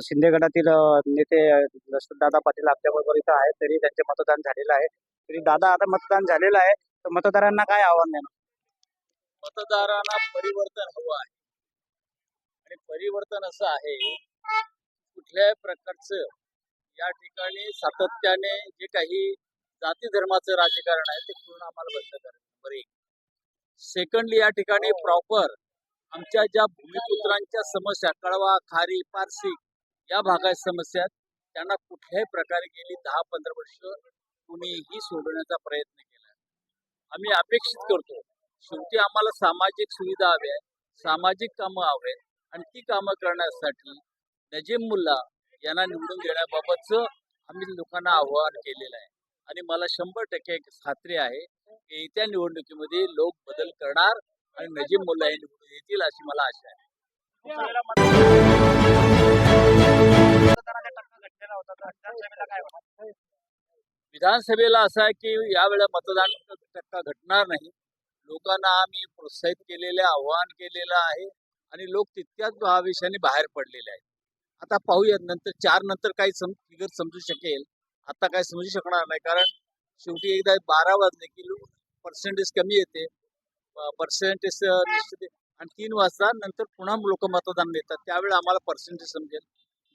शिंदे गटातील नेते दादा पाटील आपल्याबरोबर इथं आहेत तरी त्यांचे मतदान झालेलं आहे. तरी दादा आता मतदान झालेलं आहे तर मतदारांना काय आव्हान देणार? मतदारांना परिवर्तन हवं आहे. आणि परिवर्तन असं आहे कुठल्याही प्रकारचं या ठिकाणी सातत्याने जे काही जाती धर्माचं राजकारण आहे ते पूर्ण आम्हाला बंद करायचं नंबर एक. सेकंडली या ठिकाणी प्रॉपर आमच्या ज्या भूमिपुत्रांच्या समस्या कळवा खारी पारसी या भागात समस्या आहेत, त्यांना कुठल्याही प्रकारे गेली दहा पंधरा वर्ष कुणीही सोडवण्याचा प्रयत्न केला. आम्ही अपेक्षित करतो शेवटी आम्हाला सामाजिक सुविधा हव्या सामाजिक कामं हवे आहेत आणि ती कामं करण्यासाठी नजीम मुल्ला यांना निवडून देण्याबाबतचं आम्ही लोकांना आव्हान केलेलं आहे. आणि मला शंभर टक्के एक खात्री आहे की येत्या निवडणुकीमध्ये लोक बदल करणार आणि नजीम मुल्ला हे निवडून येतील अशी मला आशा आहे. विधानसभेला असं आहे की यावेळेला मतदान टक्का घटणार नाही. लोकांना आम्ही प्रोत्साहित केलेलं आव्हान केलेलं आहे आणि लोक तितक्याच भावेशाने बाहेर पडलेले आहेत. आता पाहूयात नंतर चार नंतर काही सम फिगर समजू शकेल. आता काय समजू शकणार नाही कारण शेवटी एकदा बारा वाजले की पर्सेंटेज कमी येते. पर्सेंटेज निश्चित आणि तीन वाजता नंतर पुन्हा लोक मतदान देतात. त्यावेळी आम्हाला पर्सेंटेज समजेल.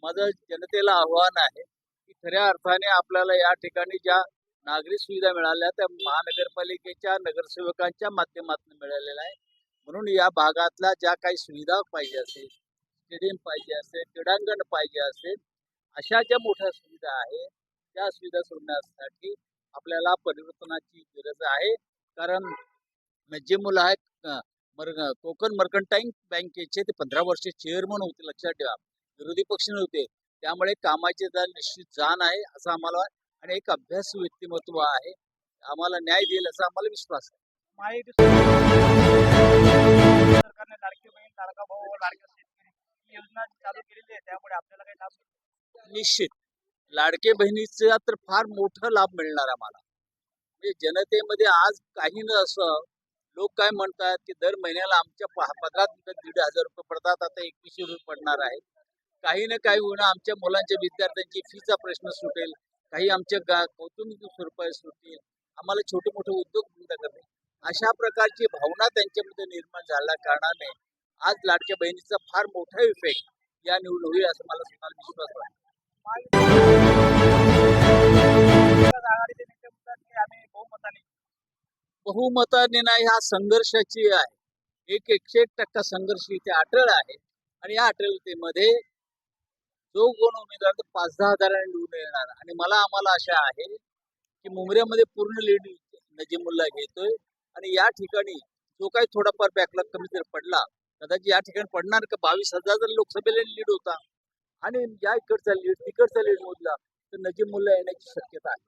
माझं जनतेला आव्हान आहे की खऱ्या अर्थाने आपल्याला या ठिकाणी ज्या नागरी सुविधा मिळाल्या त्या महानगरपालिकेच्या नगरसेवकांच्या माध्यमातून मिळालेल्या आहे म्हणून या भागातल्या ज्या काही सुविधा पाहिजे असेल स्टेडियम पाहिजे असेल क्रीडांगण पाहिजे असेल अशा ज्या मोठ्या सुविधा आहेत त्या सुविधा सोडण्यासाठी आपल्याला परिवर्तनाची गरज आहे. कारण जे मुलं आहेत मर कोकण मर्कंटाईन बँकेचे ते पंधरा वर्ष चेअरमन होते लक्षात ठेवा. विरोधी पक्ष नव्हते. त्यामुळे कामाची जर निश्चित जाण आहे असं आम्हाला आणि एक अभ्यास व्यक्तिमत्व आहे. आम्हाला न्याय देईल असा आम्हाला विश्वास आहे. सरकारने लाडकी बहीण लाडका भाऊ व लाडक्या शेतकरी ही योजना चालू केलेली आहे त्यामुळे आपल्याला काही लाभ निश्चित. लाडके बहिणीचा तर फार मोठा लाभ मिळणार आम्हाला. म्हणजे जनतेमध्ये आज काही न असं लोक काय म्हणतात की दर महिन्याला आमच्या पदरात दीड हजार रुपये पडतात. आता एकवीसशे रुपये पडणार आहे काही ना काही होणं आमच्या मुलांच्या विद्यार्थ्यांची फीचा प्रश्न सुटेल. काही आमच्या गा कौटुंबिक स्वरूपात सुटतील आम्हाला छोटे मोठे उद्योग बंद करते अशा प्रकारची भावना त्यांच्यामध्ये निर्माण झाल्या कारणाने आज लाडक्या बहिणीचा फार मोठा इफेक्ट या निवडून होईल असं मला स्वतःला विश्वास वाटतो बहुमताने नाही हा संघर्षाची आहे. एक एकशे एक टक्का संघर्ष इथे अटळ आहे. आणि या अटळतेमध्ये जो कोण उमेदवार पाच दहा हजारांनी निवडून येणार आणि मला आम्हाला आशा आहे की मुंबऱ्यामध्ये पूर्ण लीड नजीमुल्ला घेतोय. आणि या ठिकाणी जो काही थोडाफार बॅकलॉग कमी जर पडला कदाचित या ठिकाणी पडणार का? बावीस हजार जर लोकसभेला लीड होता आणि या इकडचा लीड तिकडचा लीड मोजला तर नजीमुल्ला येण्याची शक्यता आहे.